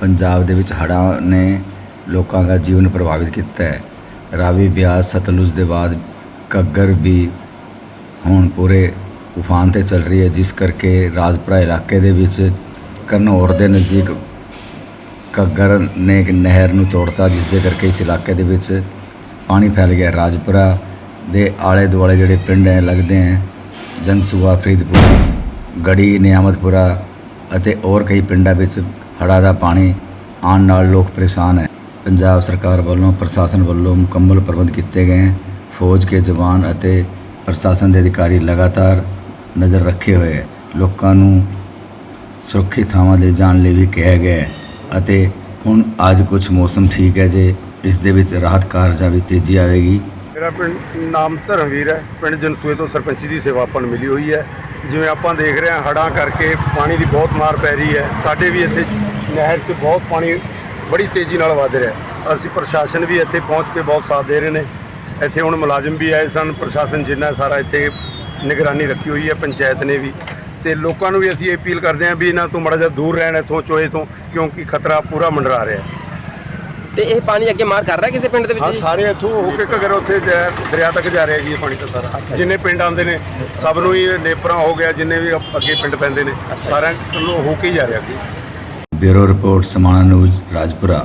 ਪੰਜਾਬ ਦੇ ਵਿੱਚ ਹੜ੍ਹਾਂ ਨੇ ਲੋਕਾਂ ਦਾ ਜੀਵਨ ਪ੍ਰਭਾਵਿਤ ਕੀਤਾ ਹੈ। ਰਾਵੀ ਬਿਆਸ ਸਤਲੁਜ ਦੇ ਬਾਅਦ ਘੱਗਰ ਵੀ ਹੁਣ ਪੂਰੇ ਉਫਾਨ ਤੇ ਚੱਲ ਰਹੀ ਹੈ, ਜਿਸ ਕਰਕੇ ਰਾਜਪੁਰਾ ਇਲਾਕੇ ਦੇ ਵਿੱਚ ਕਰਨੌਰ ਦੇ ਨਜ਼ਦੀਕ ਘੱਗਰ ਨੇ ਇੱਕ ਨਹਿਰ ਨੂੰ ਤੋੜਤਾ, ਜਿਸ ਦੇ ਕਰਕੇ ਇਸ ਇਲਾਕੇ ਦੇ ਵਿੱਚ ਪਾਣੀ ਫੈਲ ਗਿਆ। ਰਾਜਪੁਰਾ ਦੇ ਆਲੇ ਦੁਆਲੇ ਜਿਹੜੇ ਪਿੰਡ ਹੈ, ਲੱਗਦੇ ਹੈ ਜਨਸੂਆ, ਫਰੀਦਪੁਰ, ਗੜੀ, ਨਿਆਮਤਪੁਰਾ ਅਤੇ ਹੋਰ ਕਈ ਪਿੰਡਾਂ ਵਿੱਚ ਹੜ੍ਹਾਂ ਦਾ ਪਾਣੀ ਆਉਣ ਨਾਲ ਲੋਕ ਪਰੇਸ਼ਾਨ ਹੈ। ਪੰਜਾਬ ਸਰਕਾਰ ਵੱਲੋਂ ਪ੍ਰਸ਼ਾਸਨ ਵੱਲੋਂ ਮੁਕੰਮਲ ਪ੍ਰਬੰਧ ਕੀਤੇ ਗਏ ਹੈ ਫੌਜ ਕੇ ਜਵਾਨ ਅਤੇ ਪ੍ਰਸ਼ਾਸਨ ਦੇ ਅਧਿਕਾਰੀ ਲਗਾਤਾਰ ਨਜ਼ਰ ਰੱਖੇ ਹੋਏ ਹੈ। ਲੋਕਾਂ ਨੂੰ ਸੁਰੱਖਿਅਤ ਥਾਵਾਂ ਦੇ ਜਾਣ ਲਈ ਵੀ ਕਿਹਾ ਗਿਆ ਹੈ ਅਤੇ ਹੁਣ ਅੱਜ ਕੁਝ ਮੌਸਮ ਠੀਕ ਹੈ ਜੇ ਇਸ ਦੇ ਵਿੱਚ ਰਾਹਤ ਕਾਰਜਾਂ ਵਿੱਚ ਤੇਜ਼ੀ ਆਵੇਗੀ। ਮੇਰਾ ਪਿੰਡ ਨਾਮ ਧਰਮਵੀਰ ਹੈ। ਪਿੰਡ ਜਨਸੂਏ ਤੋਂ ਸਰਪੰਚੀ ਦੀ ਸੇਵਾ ਆਪਾਂ ਨੂੰ ਮਿਲੀ ਹੋਈ ਹੈ। ਜਿਵੇਂ ਆਪਾਂ ਦੇਖ ਰਹੇ ਹਾਂ, ਹੜ੍ਹਾਂ ਕਰਕੇ ਪਾਣੀ ਦੀ ਬਹੁਤ ਮਾਰ ਪੈ ਰਹੀ ਹੈ। ਸਾਡੇ ਵੀ ਇੱਥੇ ਨਹਿਰ 'ਚ ਬਹੁਤ ਪਾਣੀ ਬੜੀ ਤੇਜ਼ੀ ਨਾਲ ਵਧ ਰਿਹਾ ਅਸੀਂ ਪ੍ਰਸ਼ਾਸਨ ਵੀ ਇੱਥੇ ਪਹੁੰਚ ਕੇ ਬਹੁਤ ਸਾਥ ਦੇ ਰਹੇ ਨੇ। ਇੱਥੇ ਹੁਣ ਮੁਲਾਜ਼ਮ ਵੀ ਆਏ ਸਨ। ਪ੍ਰਸ਼ਾਸਨ ਜਿੰਨਾ ਸਾਰਾ ਇੱਥੇ ਨਿਗਰਾਨੀ ਰੱਖੀ ਹੋਈ ਹੈ, ਪੰਚਾਇਤ ਨੇ ਵੀ। ਤੇ ਲੋਕਾਂ ਨੂੰ ਵੀ ਅਸੀਂ ਇਹ ਅਪੀਲ ਕਰਦੇ ਹਾਂ ਵੀ ਇਹਨਾਂ ਤੋਂ ਮਾੜਾ ਜਿਹਾ ਦੂਰ ਰਹਿਣ ਇੱਥੋਂ ਚੋਏ ਤੋਂ, ਕਿਉਂਕਿ ਖਤਰਾ ਪੂਰਾ ਮੰਡਰਾ ਰਿਹਾ ਤੇ ਇਹ ਪਾਣੀ ਅੱਗੇ ਮਾਰ ਕਰ ਰਿਹਾ ਕਿਸੇ ਪਿੰਡ ਦੇ ਹਾਂ ਵਿੱਚ ਜੀ? ਸਾਰੇ ਇੱਥੋਂ ਹੋ ਕੇ ਘਗਰ ਉੱਥੇ ਦਰਿਆ ਤੱਕ ਜਾ ਰਿਹਾ ਜੀ ਇਹ ਪਾਣੀ ਤਾਂ ਸਾਰਾ। ਜਿੰਨੇ ਪਿੰਡ ਆਉਂਦੇ ਨੇ ਸਭ ਨੂੰ ਹੀ ਇਹ ਨੇਪਰਾ ਹੋ ਗਿਆ ਜਿੰਨੇ ਵੀ ਅੱਗੇ ਪਿੰਡ ਪੈਂਦੇ ਨੇ ਸਾਰਿਆਂ ਨੂੰ ਹੋ ਕੇ ਹੀ ਜਾ ਰਿਹਾ ਜੀ। Bureau report Samana news Rajpura.